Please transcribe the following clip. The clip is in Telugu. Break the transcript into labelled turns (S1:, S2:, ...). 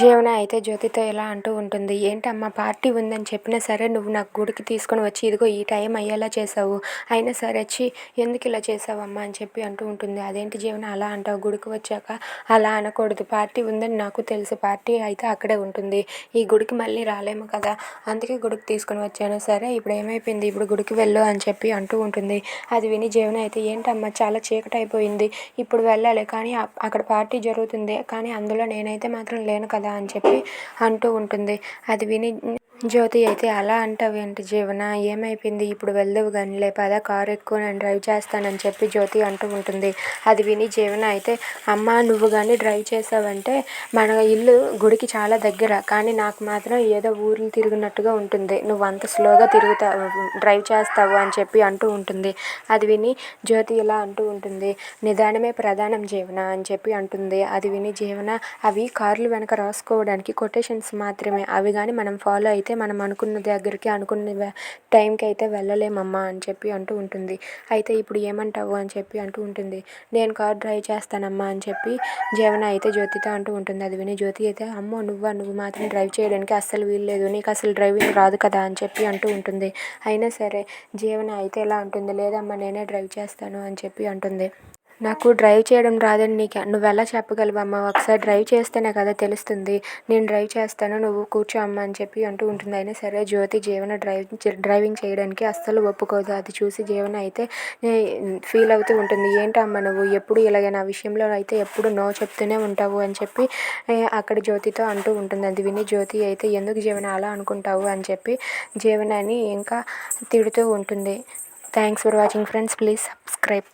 S1: జీవన అయితే జ్యోతితో ఇలా అంటూ ఉంటుంది. ఏంటమ్మా పార్టీ ఉందని చెప్పినా సరే నువ్వు నాకు గుడికి తీసుకొని వచ్చి ఇదిగో ఈ టైం అయ్యేలా చేసావు. అయినా సరే వచ్చి ఎందుకు ఇలా చేసావమ్మా? అని చెప్పి అంటూ ఉంటుంది. అదేంటి జీవన అలా అంటావు? గుడికి వచ్చాక అలా అనకూడదు. పార్టీ ఉందని నాకు తెలుసు. పార్టీ అయితే అక్కడే ఉంటుంది. ఈ గుడికి మళ్ళీ రాలేము కదా. అందుకే గుడికి తీసుకొని వచ్చాను. సరే ఇప్పుడు ఏమైపోయింది? ఇప్పుడు గుడికి వెళ్ళు అని చెప్పి అంటూ ఉంటుంది. అది విని జీవన అయితే ఏంటమ్మా చాలా చీకటి అయిపోయింది ఇప్పుడు వెళ్ళాలి. కానీ అక్కడ పార్టీ జరుగుతుంది. కానీ అందులో నేనైతే మాత్రం లేను కదా. అని చెప్పి అంటూ ఉంటుంది. అది విని జ్యోతి అయితే అలా అంటావేంటి జీవన? ఏమైపోయింది? ఇప్పుడు వెళ్దువు కానీ లే కారు ఎక్కువ నేను డ్రైవ్ చేస్తానని చెప్పి జ్యోతి అంటూ ఉంటుంది. అది విని జీవన అయితే అమ్మ నువ్వు కానీ డ్రైవ్ చేసావంటే మన ఇల్లు గుడికి చాలా దగ్గర కానీ నాకు మాత్రం ఏదో ఊర్లు తిరిగినట్టుగా ఉంటుంది. నువ్వు అంత స్లోగా తిరుగుతావు డ్రైవ్ చేస్తావు అని చెప్పి అంటూ ఉంటుంది. అది విని జ్యోతి ఇలా అంటూ ఉంటుంది. నిదానమే ప్రధానం జీవన? అని చెప్పి అంటుంది. అది విని జీవన అవి కార్లు వెనక రాసుకోవడానికి కొటేషన్స్ మాత్రమే. అవి కానీ మనం ఫాలో అయితే మనం అనుకున్న దగ్గరికి అనుకున్న టైంకి అయితే వెళ్ళలేమమ్మా అని చెప్పి అంటూ ఉంటుంది. అయితే ఇప్పుడు ఏమంటావు అని చెప్పి అంటూ ఉంటుంది. నేను కార్ డ్రైవ్ చేస్తానమ్మా అని చెప్పి జీవన అయితే జ్యోతితో అంటూ ఉంటుంది. అది విని జ్యోతి అయితే అమ్మో నువ్వా? నువ్వు మాత్రం డ్రైవ్ చేయడానికి అస్సలు వీల్లేదు నీకు అసలు డ్రైవింగ్ రాదు కదా అని చెప్పి అంటూ ఉంటుంది. అయినా సరే జీవన అయితే ఎలా ఉంటుంది లేదమ్మా నేనే డ్రైవ్ చేస్తాను అని చెప్పి అంటుంది. నాకు డ్రైవ్ చేయడం రాదని నీకు నువ్వు ఎలా చెప్పగలవమ్మా? ఒకసారి డ్రైవ్ చేస్తేనే కదా తెలుస్తుంది. నేను డ్రైవ్ చేస్తాను నువ్వు కూర్చో అమ్మ అని చెప్పి అంటూ ఉంటుంది. అయినా సరే జ్యోతి జీవన డ్రైవ్ డ్రైవింగ్ చేయడానికి అస్సలు ఒప్పుకోదు. అది చూసి జీవన అయితే ఫీల్ అవుతూ ఉంటుంది. ఏంటమ్మా నువ్వు? ఎప్పుడు ఇలాగే నా విషయంలో అయితే ఎప్పుడు నో చెప్తూనే ఉంటావు అని చెప్పి అక్కడ జ్యోతితో అంటూ ఉంటుంది. అది విని జ్యోతి అయితే ఎందుకు జీవన అలా అనుకుంటావు? అని చెప్పి జీవనాన్ని ఇంకా తిడుతూ ఉంటుంది. Thanks for watching friends please subscribe